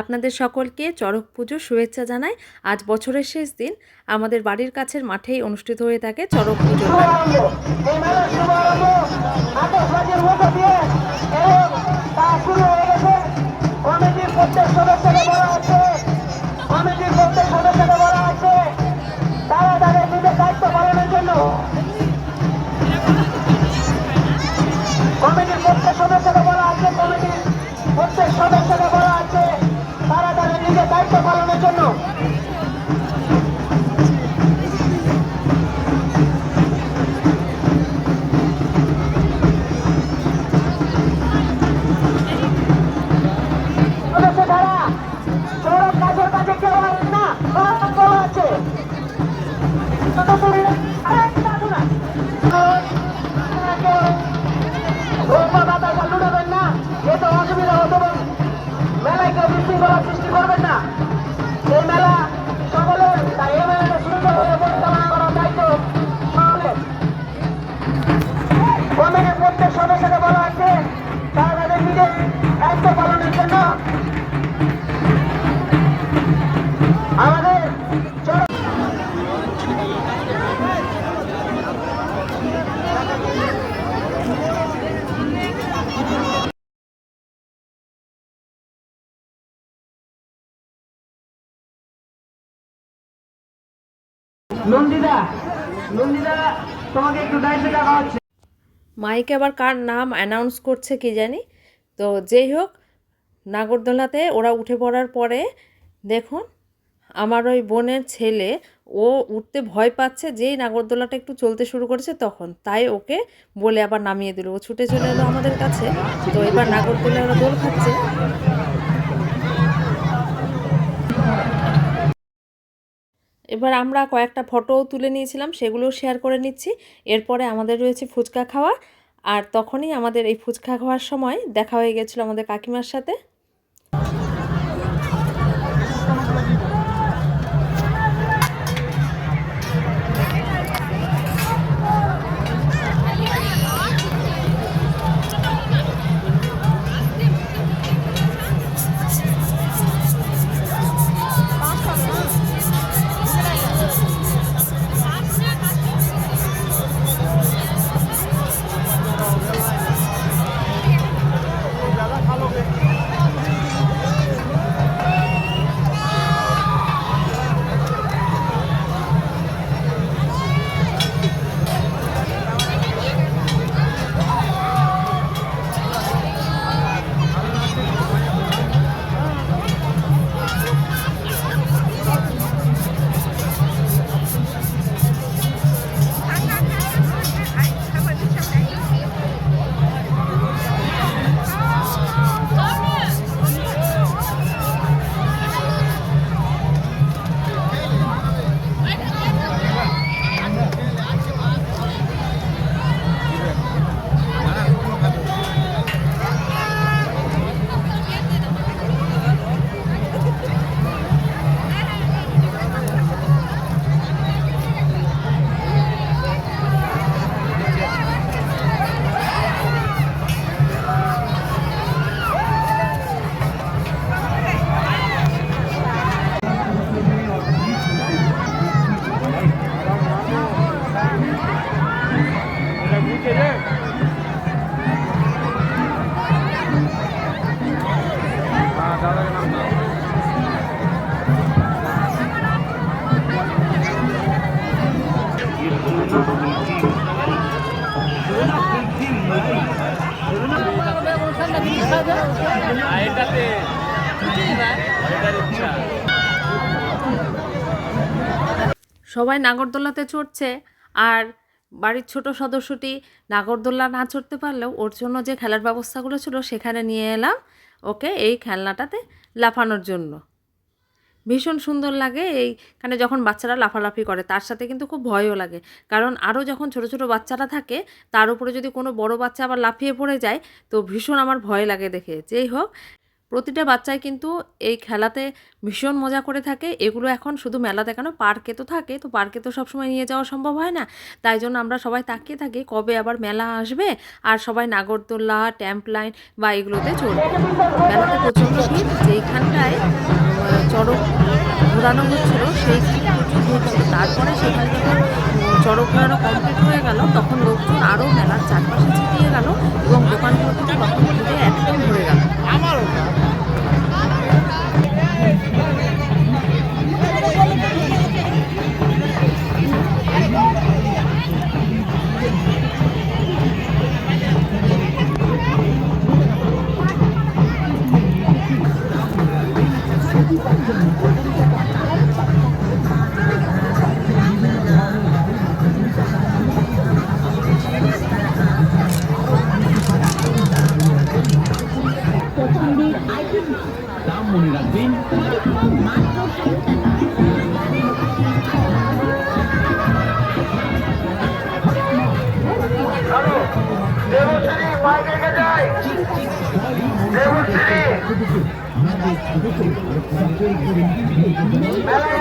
আপনাদের সকলকে চড়ক পুজো শুভেচ্ছা জানাই। আজ বছরের শেষ দিন। আমাদের বাড়ির কাছের মাঠেই অনুষ্ঠিত হয়ে থাকে চড়ক পুজো। দায়িত্ব পালনের জন্য আমাদের নন্দিদা নন্দিদা তোমাকে একটু দায়িত্ব দেওয়া হচ্ছে। মাইকে আবার কার নাম অ্যানাউন্স করছে কি জানি? তো যেই হোক, নাগরদোলাতে ওরা উঠে পড়ার পরে দেখুন, আমার ওই বোনের ছেলে, ও উঠতে ভয় পাচ্ছে যেই নাগরদোলাটা একটু চলতে শুরু করেছে তখন। তাই ওকে বলে আবার নামিয়ে দিল। ও ছুটে চলে এলো আমাদের কাছে। তো এবার নাগরদোলা ওরা দোল খাচ্ছে। এবার আমরা কয়েকটা ফটোও তুলে নিয়েছিলাম, সেগুলোও শেয়ার করে নিচ্ছি। এরপরে আমাদের রয়েছে ফুচকা খাওয়া। আর তখনই আমাদের এই ফুচকা খাওয়ার সময় দেখা হয়ে গেছিল আমাদের কাকিমার সাথে। সবাই নাগরদোলাতে চড়ছে, আর বাড়ির ছোট সদস্যটি নাগরদোল্লা না চড়তে পারলেও ওর জন্য যে খেলার ব্যবস্থাগুলো ছিল সেখানে নিয়ে এলাম, ওকে এই খেলনাটাতে লাফানোর জন্য। ভীষণ সুন্দর লাগে এইখানে যখন বাচ্চারা লাফালাফি করে, তার সাথে কিন্তু খুব ভয়ও লাগে। কারণ আরও যখন ছোট ছোট বাচ্চারা থাকে, তার উপরে যদি কোনো বড় বাচ্চা আবার লাফিয়ে পড়ে যায়, তো ভীষণ আমার ভয় লাগে দেখে। যেই হোক প্রতিটা বাচ্চাই কিন্তু এই খেলাতে ভীষণ মজা করে থাকে। এগুলো এখন শুধু মেলাতে কেন? পার্কে তো থাকে, তো পার্কে তো সবসময় নিয়ে যাওয়া সম্ভব হয় না। তাই জন্য আমরা সবাই তাকিয়ে থাকি কবে আবার মেলা আসবে আর সবাই নাগরদোল্লা ট্যাম্প লাইন বা এগুলোতে চলবে মেলাতে প্রচণ্ড ভিড়, যেইখানটায় চড়ক ঘোরানো হচ্ছিল সেইখানে প্রচুর ভিড় ছিল। তারপরে সেখানে যখন চড়ক ঘোরানো কমপ্লিট হয়ে গেল। তখন লোকজন আরও মেলার চারপাশে ছিটিয়ে গেল এবং দোকানগুলো কিন্তু তখন নাম মনে রাখবেন দেবশ্রী মাইক যায় দেবশ্রী মেলায়